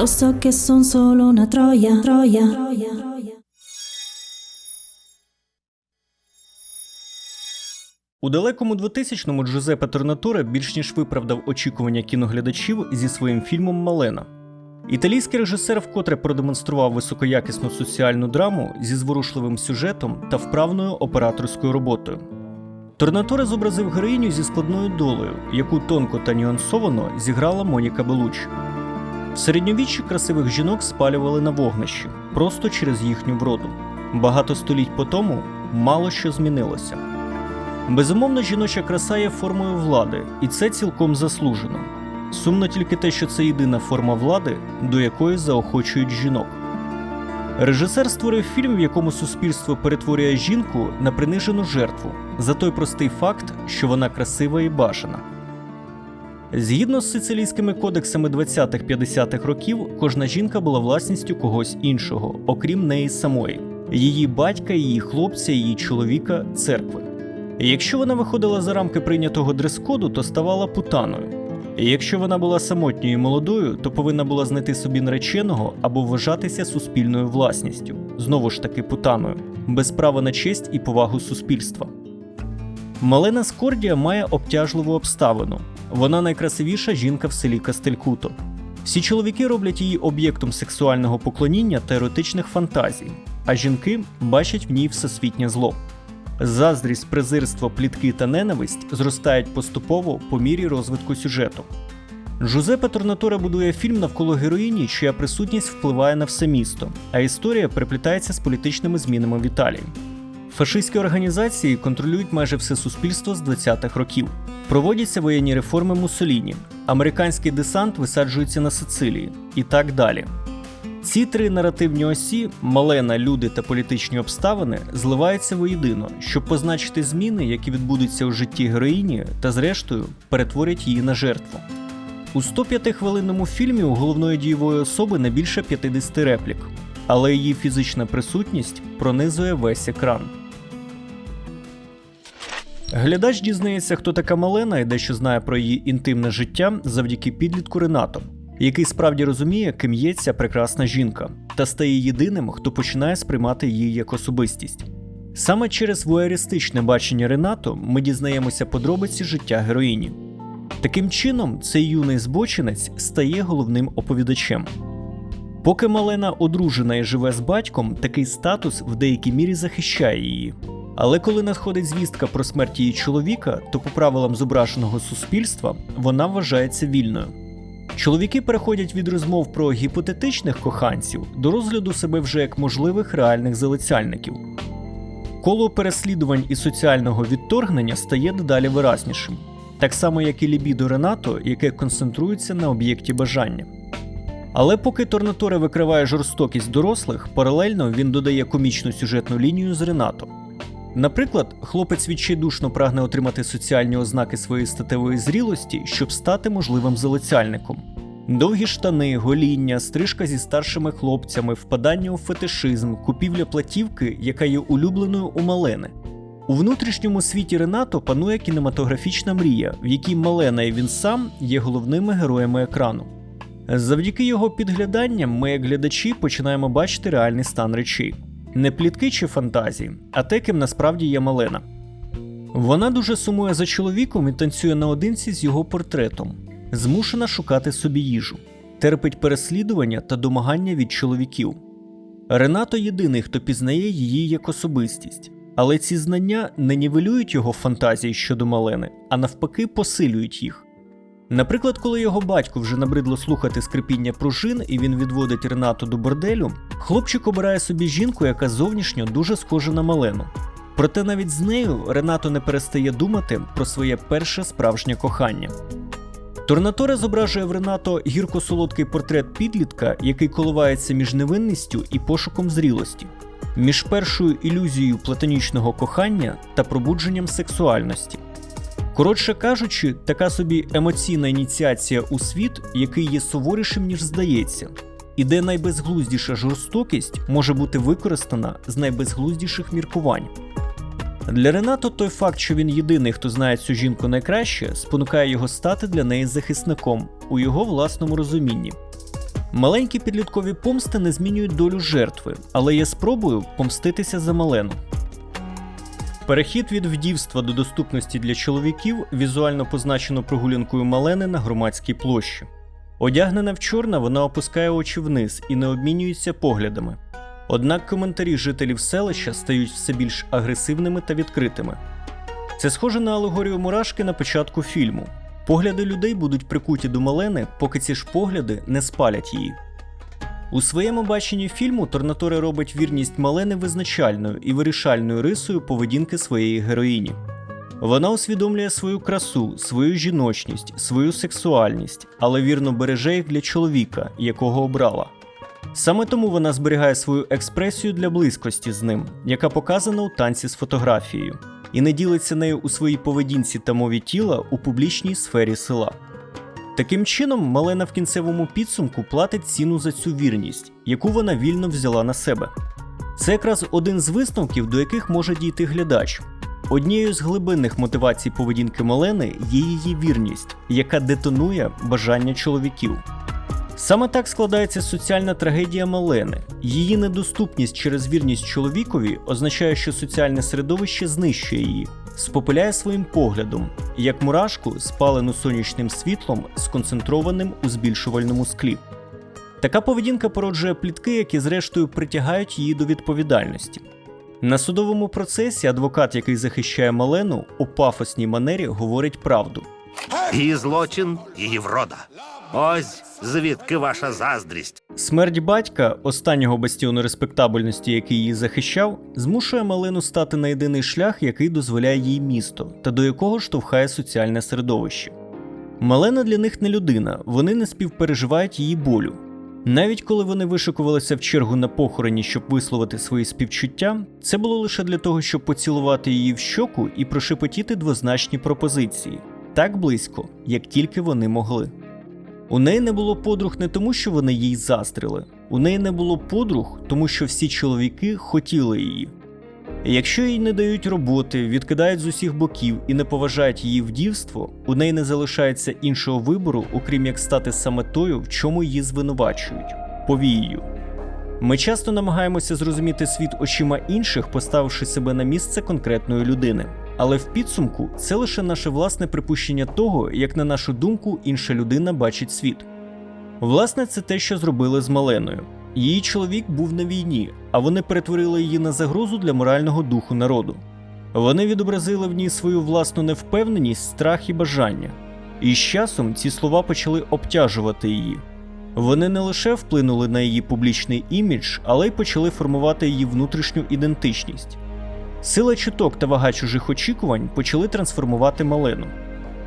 Lo so che son solo una troia, troia. У далекому 2000-му Джузеппе Торнатуре більш ніж виправдав очікування кіноглядачів зі своїм фільмом Малена. Італійський режисер вкотре продемонстрував високоякісну соціальну драму зі зворушливим сюжетом та вправною операторською роботою. Торнатуре зобразив героїню зі складною долею, яку тонко та нюансовано зіграла Моніка Белуччі. Середньовіччі красивих жінок спалювали на вогнищі просто через їхню вроду. Багато століть по тому мало що змінилося. Безумовно, жіноча краса є формою влади, і це цілком заслужено. Сумно тільки те, що це єдина форма влади, до якої заохочують жінок. Режисер створив фільм, в якому суспільство перетворює жінку на принижену жертву за той простий факт, що вона красива і бажана. Згідно з сицилійськими кодексами 20-50-х років, кожна жінка була власністю когось іншого, окрім неї самої, її батька, її хлопця, її чоловіка, церкви. Якщо вона виходила за рамки прийнятого дрес-коду, то ставала путаною. Якщо вона була самотньою молодою, то повинна була знайти собі нареченого або вважатися суспільною власністю, знову ж таки путаною, без права на честь і повагу суспільства. Малена Скордія має обтяжливу обставину. Вона найкрасивіша жінка в селі Кастелькуто. Всі чоловіки роблять її об'єктом сексуального поклоніння та еротичних фантазій, а жінки бачать в ній всесвітнє зло. Заздрість, презирство, плітки та ненависть зростають поступово по мірі розвитку сюжету. Джузеппе Торнатуре будує фільм навколо героїні, чия присутність впливає на все місто, а історія переплітається з політичними змінами в Італії. Фашистські організації контролюють майже все суспільство з 20-х років. Проводяться воєнні реформи Муссоліні, американський десант висаджується на Сицилії і так далі. Ці три наративні осі малена, люди та політичні обставини зливаються воєдино, щоб позначити зміни, які відбудуться у житті героїні, та зрештою перетворять її на жертву. У 105-хвилинному фільмі у головної дієвої особи не більше 50 реплік, але її фізична присутність пронизує весь екран. Глядач дізнається, хто така Малена і дещо знає про її інтимне життя завдяки підлітку Ренато, який справді розуміє, ким є ця прекрасна жінка, та стає єдиним, хто починає сприймати її як особистість. Саме через вуеристичне бачення Ренато ми дізнаємося подробиці життя героїні. Таким чином, цей юний збочинець стає головним оповідачем. Поки Малена одружена і живе з батьком, такий статус в деякій мірі захищає її. Але коли надходить звістка про смерть її чоловіка, то по правилам зображеного суспільства вона вважається вільною. Чоловіки переходять від розмов про гіпотетичних коханців до розгляду себе вже як можливих реальних залицяльників. Коло переслідувань і соціального відторгнення стає дедалі виразнішим, так само як і лібідо Ренато, яке концентрується на об'єкті бажання. Але поки Торнаторе викриває жорстокість дорослих, паралельно він додає комічну сюжетну лінію з Ренато. Наприклад, хлопець відчайдушно прагне отримати соціальні ознаки своєї статевої зрілості, щоб стати можливим залицяльником. Довгі штани, гоління, стрижка зі старшими хлопцями, впадання у фетишизм, купівля платівки, яка є улюбленою у Малени. У внутрішньому світі Ренато панує кінематографічна мрія, в якій Малена і він сам є головними героями екрану. Завдяки його підгляданням ми, як глядачі, починаємо бачити реальний стан речей. Не плітки чи фантазії, а те, ким насправді є Малена. Вона дуже сумує за чоловіком і танцює наодинці з його портретом, змушена шукати собі їжу, терпить переслідування та домагання від чоловіків. Ренато єдиний, хто пізнає її як особистість, але ці знання не нівелюють його фантазії щодо Малени, а навпаки посилюють їх. Наприклад, коли його батьку вже набридло слухати скрипіння пружин і він відводить Ренату до борделю, хлопчик обирає собі жінку, яка зовнішньо дуже схожа на Малену. Проте навіть з нею Ренато не перестає думати про своє перше справжнє кохання. Торнаторе зображує в Ренато гірко-солодкий портрет підлітка, який коливається між невинністю і пошуком зрілості, між першою ілюзією платонічного кохання та пробудженням сексуальності. Коротше кажучи, така собі емоційна ініціація у світ, який є суворішим, ніж здається, і де найбезглуздіша жорстокість може бути використана з найбезглуздіших міркувань. Для Ренато той факт, що він єдиний, хто знає цю жінку найкраще, спонукає його стати для неї захисником у його власному розумінні. Маленькі підліткові помсти не змінюють долю жертви, але є спробою помститися за малену. Перехід від вдівства до доступності для чоловіків візуально позначено прогулянкою Малени на громадській площі. Одягнена в чорне, вона опускає очі вниз і не обмінюється поглядами. Однак коментарі жителів селища стають все більш агресивними та відкритими. Це схоже на алегорію мурашки на початку фільму. Погляди людей будуть прикуті до Малени, поки ці ж погляди не спалять її. У своєму баченні фільму Торнаторе робить вірність Малени визначальною і вирішальною рисою поведінки своєї героїні. Вона усвідомлює свою красу, свою жіночність, свою сексуальність, але вірно береже їх для чоловіка, якого обрала. Саме тому вона зберігає свою експресію для близькості з ним, яка показана у танці з фотографією, і не ділиться нею у своїй поведінці та мові тіла у публічній сфері села. Таким чином, Малена в кінцевому підсумку платить ціну за цю вірність, яку вона вільно взяла на себе. Це якраз один з висновків, до яких може дійти глядач. Однією з глибинних мотивацій поведінки Малени є її вірність, яка детонує бажання чоловіків. Саме так складається соціальна трагедія Малени. Її недоступність через вірність чоловікові означає, що соціальне середовище знищує її, спопиляє своїм поглядом, як мурашку, спалену сонячним світлом, сконцентрованим у збільшувальному склі. Така поведінка породжує плітки, які зрештою притягають її до відповідальності. На судовому процесі адвокат, який захищає Малену, у пафосній манері говорить правду. Її злочин, її врода. Ось звідки ваша заздрість. Смерть батька, останнього бастіону респектабельності, який її захищав, змушує Малену стати на єдиний шлях, який дозволяє їй місто, та до якого штовхає соціальне середовище. Малена для них не людина, вони не співпереживають її болю. Навіть коли вони вишикувалися в чергу на похороні, щоб висловити свої співчуття, це було лише для того, щоб поцілувати її в щоку і прошепотіти двозначні пропозиції так близько, як тільки вони могли. У неї не було подруг не тому, що вони їй застріли. У неї не було подруг, тому що всі чоловіки хотіли її. Якщо їй не дають роботи, відкидають з усіх боків і не поважають її вдівство, у неї не залишається іншого вибору, окрім як стати саме тою, в чому її звинувачують повією. Ми часто намагаємося зрозуміти світ очима інших, поставивши себе на місце конкретної людини. Але в підсумку це лише наше власне припущення того, як на нашу думку інша людина бачить світ. Власне, це те, що зробили з Маленою. Її чоловік був на війні, а вони перетворили її на загрозу для морального духу народу. Вони відобразили в ній свою власну невпевненість, страх і бажання. І з часом ці слова почали обтяжувати її. Вони не лише вплинули на її публічний імідж, але й почали формувати її внутрішню ідентичність. Сила чуток та вага чужих очікувань почали трансформувати Малену.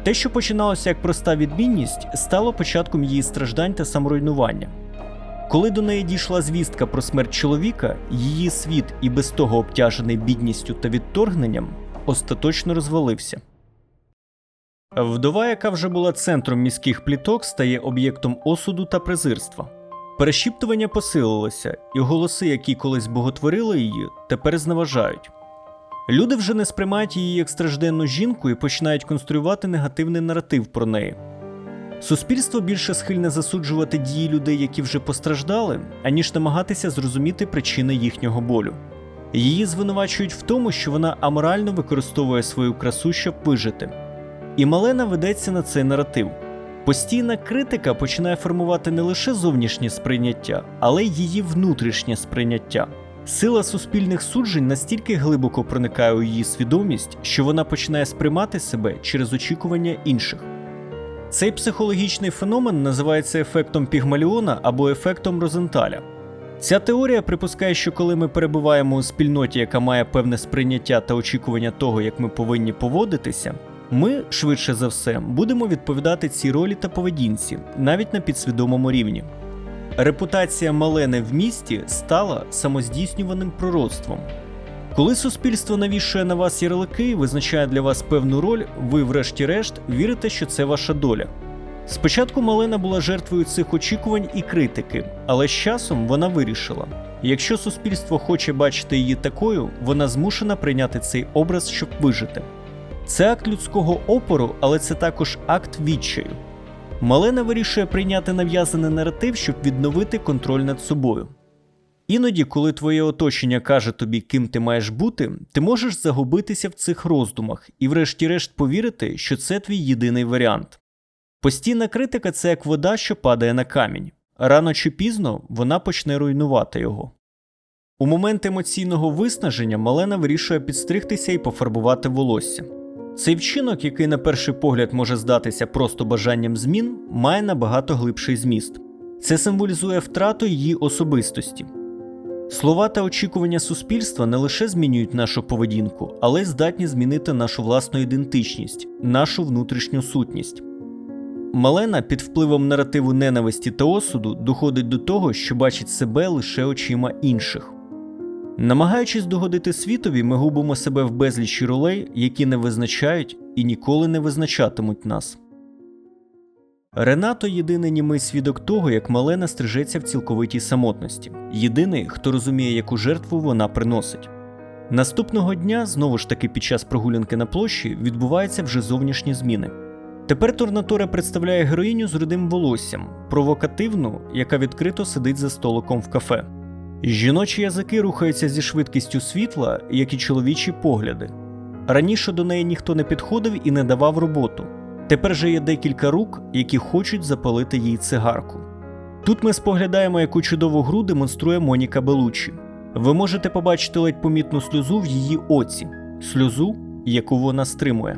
Те, що починалося як проста відмінність, стало початком її страждань та саморуйнування. Коли до неї дійшла звістка про смерть чоловіка, її світ, і без того обтяжений бідністю та відторгненням, остаточно розвалився. Вдова, яка вже була центром міських пліток, стає об'єктом осуду та презирства. Перешіптування посилилося, і голоси, які колись боготворили її, тепер зневажають. Люди вже не сприймають її як стражденну жінку і починають конструювати негативний наратив про неї. Суспільство більше схильне засуджувати дії людей, які вже постраждали, аніж намагатися зрозуміти причини їхнього болю. Її звинувачують в тому, що вона аморально використовує свою красу, щоб вижити. І Малена ведеться на цей наратив. Постійна критика починає формувати не лише зовнішнє сприйняття, але й її внутрішнє сприйняття. Сила суспільних суджень настільки глибоко проникає у її свідомість, що вона починає сприймати себе через очікування інших. Цей психологічний феномен називається ефектом Пігмаліона або ефектом Розенталя. Ця теорія припускає, що коли ми перебуваємо у спільноті, яка має певне сприйняття та очікування того, як ми повинні поводитися, ми, швидше за все, будемо відповідати цій ролі та поведінці, навіть на підсвідомому рівні. Репутація Малени в місті стала самоздійснюваним пророцтвом. Коли суспільство навішує на вас ярлики визначає для вас певну роль, ви, врешті-решт, вірите, що це ваша доля. Спочатку Малена була жертвою цих очікувань і критики, але з часом вона вирішила: якщо суспільство хоче бачити її такою, вона змушена прийняти цей образ, щоб вижити. Це акт людського опору, але це також акт відчаю. Малена вирішує прийняти нав'язаний наратив, щоб відновити контроль над собою. Іноді, коли твоє оточення каже тобі, ким ти маєш бути, ти можеш загубитися в цих роздумах і, врешті-решт, повірити, що це твій єдиний варіант. Постійна критика це як вода, що падає на камінь. Рано чи пізно вона почне руйнувати його. У момент емоційного виснаження Малена вирішує підстригтися і пофарбувати волосся. Цей вчинок, який на перший погляд може здатися просто бажанням змін, має набагато глибший зміст. Це символізує втрату її особистості. Слова та очікування суспільства не лише змінюють нашу поведінку, але й здатні змінити нашу власну ідентичність, нашу внутрішню сутність. Малена під впливом наративу ненависті та осуду доходить до того, що бачить себе лише очима інших. Намагаючись догодити світові, ми губимо себе в безлічі ролей, які не визначають і ніколи не визначатимуть нас. Ренато єдиний німий свідок того, як Малена стрижеться в цілковитій самотності, єдиний, хто розуміє, яку жертву вона приносить. Наступного дня, знову ж таки під час прогулянки на площі, відбуваються вже зовнішні зміни. Тепер Торнатора представляє героїню з рудим волоссям, провокативну, яка відкрито сидить за столиком в кафе. Жіночі язики рухаються зі швидкістю світла, як і чоловічі погляди. Раніше до неї ніхто не підходив і не давав роботу. Тепер же є декілька рук, які хочуть запалити їй цигарку. Тут ми споглядаємо, яку чудову гру демонструє Моніка Белучі. Ви можете побачити ледь помітну сльозу в її оці, сльозу, яку вона стримує.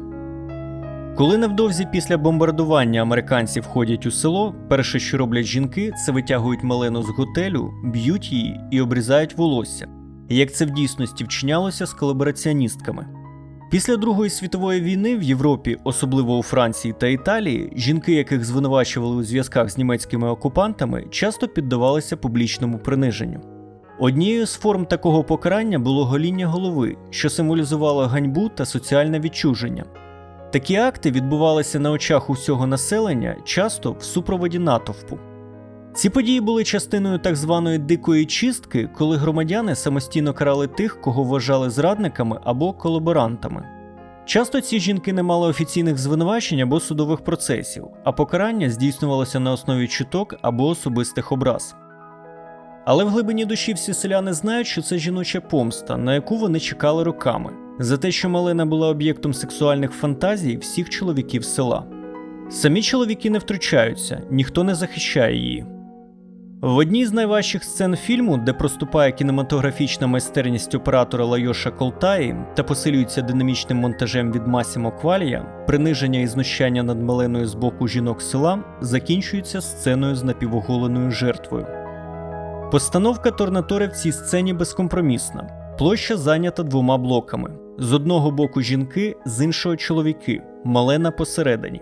Коли невдовзі після бомбардування американці входять у село, перше, що роблять жінки, це витягують малену з готелю, б'ють її і обрізають волосся, як це в дійсності вчинялося з колабораціоністками. Після Другої світової війни в Європі, особливо у Франції та Італії, жінки, яких звинувачували у зв'язках з німецькими окупантами, часто піддавалися публічному приниженню. Однією з форм такого покарання було гоління голови, що символізувало ганьбу та соціальне відчуження. Такі акти відбувалися на очах усього населення, часто в супроводі натовпу. Ці події були частиною так званої дикої чистки, коли громадяни самостійно карали тих, кого вважали зрадниками або колаборантами. Часто ці жінки не мали офіційних звинувачень або судових процесів, а покарання здійснювалося на основі чуток або особистих образ. Але в глибині душі всі селяни знають, що це жіноча помста, на яку вони чекали роками, за те, що Малена була об'єктом сексуальних фантазій всіх чоловіків села. Самі чоловіки не втручаються, ніхто не захищає її. В одній з найважчих сцен фільму, де проступає кінематографічна майстерність оператора Лайоша Колтаї та посилюється динамічним монтажем від Масімо Квалія, приниження і знущання над Маленою з боку жінок села закінчується сценою з напівоголеною жертвою. Постановка Торнатори в цій сцені безкомпромісна. Площа зайнята двома блоками: з одного боку жінки, з іншого чоловіки, Малена посередині.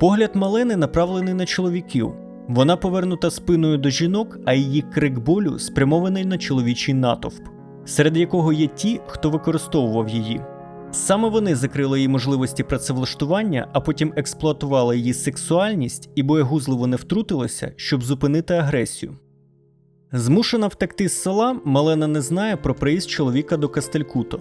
Погляд Малени направлений на чоловіків. Вона повернута спиною до жінок, а її крик болю спрямований на чоловічий натовп, серед якого є ті, хто використовував її. Саме вони закрили їй можливості працевлаштування, а потім експлуатували її сексуальність і боягузливо не втрутилися, щоб зупинити агресію. Змушена втекти з села, Малена не знає про приїзд чоловіка до Кастелькуто.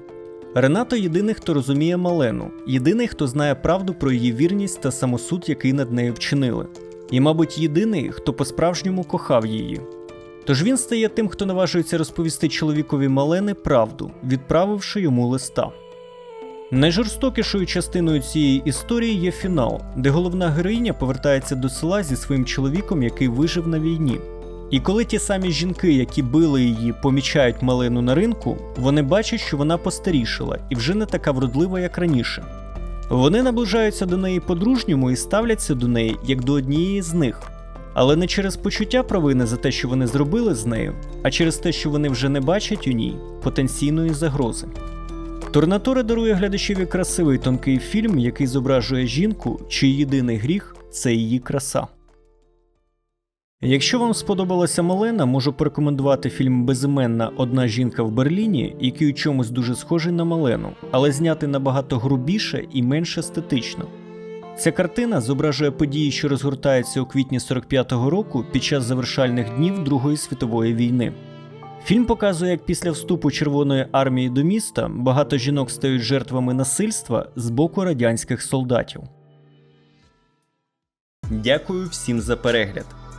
Ренато єдиний, хто розуміє Малену, єдиний, хто знає правду про її вірність та самосуд, який над нею вчинили, і, мабуть, єдиний, хто по-справжньому кохав її. Тож він стає тим, хто наважується розповісти чоловікові Малени правду, відправивши йому листа. Найжорстокішою частиною цієї історії є фінал, де головна героїня повертається до села зі своїм чоловіком, який вижив на війні. І коли ті самі жінки, які били її, помічають малину на ринку, вони бачать, що вона постарішала і вже не така вродлива, як раніше. Вони наближаються до неї по-дружньому і ставляться до неї як до однієї з них, але не через почуття провини за те, що вони зробили з нею, а через те, що вони вже не бачать у ній потенційної загрози. Торнаторе дарує глядачеві красивий тонкий фільм, який зображує жінку, чий єдиний гріх це її краса. Якщо вам сподобалася Малена, можу порекомендувати фільм Безіменна Одна жінка в Берліні, який у чомусь дуже схожий на Малену, але знятий набагато грубіше і менш естетично. Ця картина зображує події, що розгортаються у квітні 45-го року під час завершальних днів Другої світової війни. Фільм показує, як після вступу Червоної армії до міста багато жінок стають жертвами насильства з боку радянських солдатів. Дякую всім за перегляд.